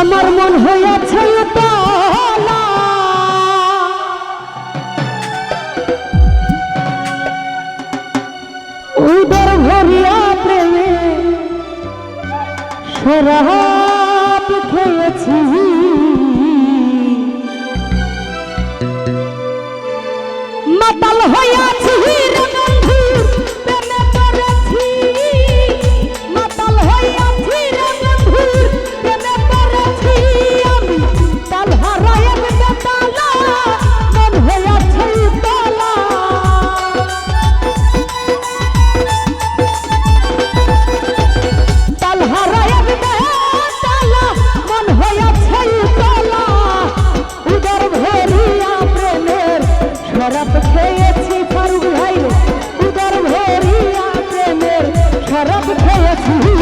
আমার মন হইয়াছে উদর ভরিয়া প্রেমে সরাপ খেয়েছি। মাতাল হইয়াছি Woo-hoo!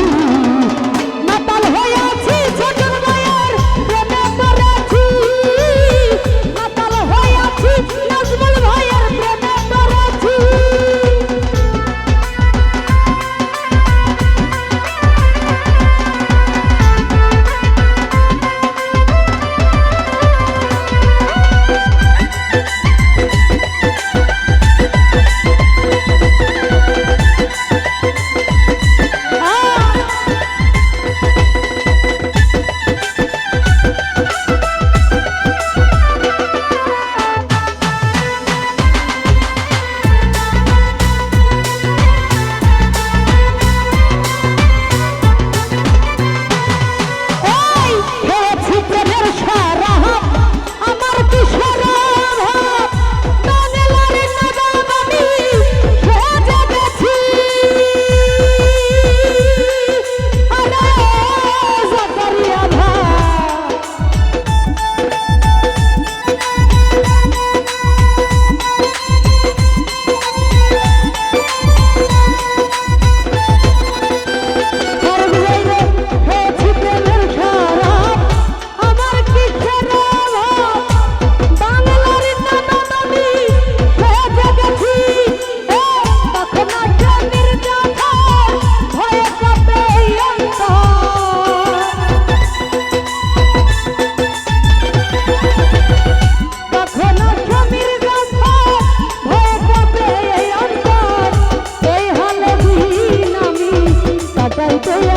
Okay.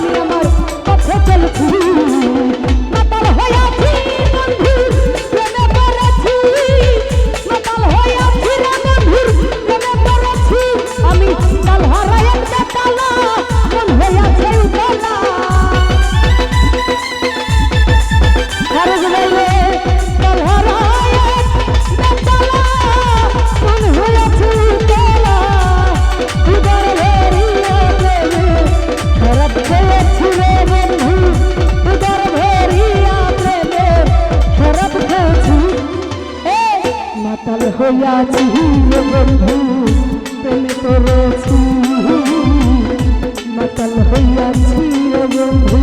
আমি আমার পথে চলেছি। হইয়াছি বন্ধু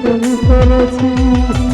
প্রেমে করেছি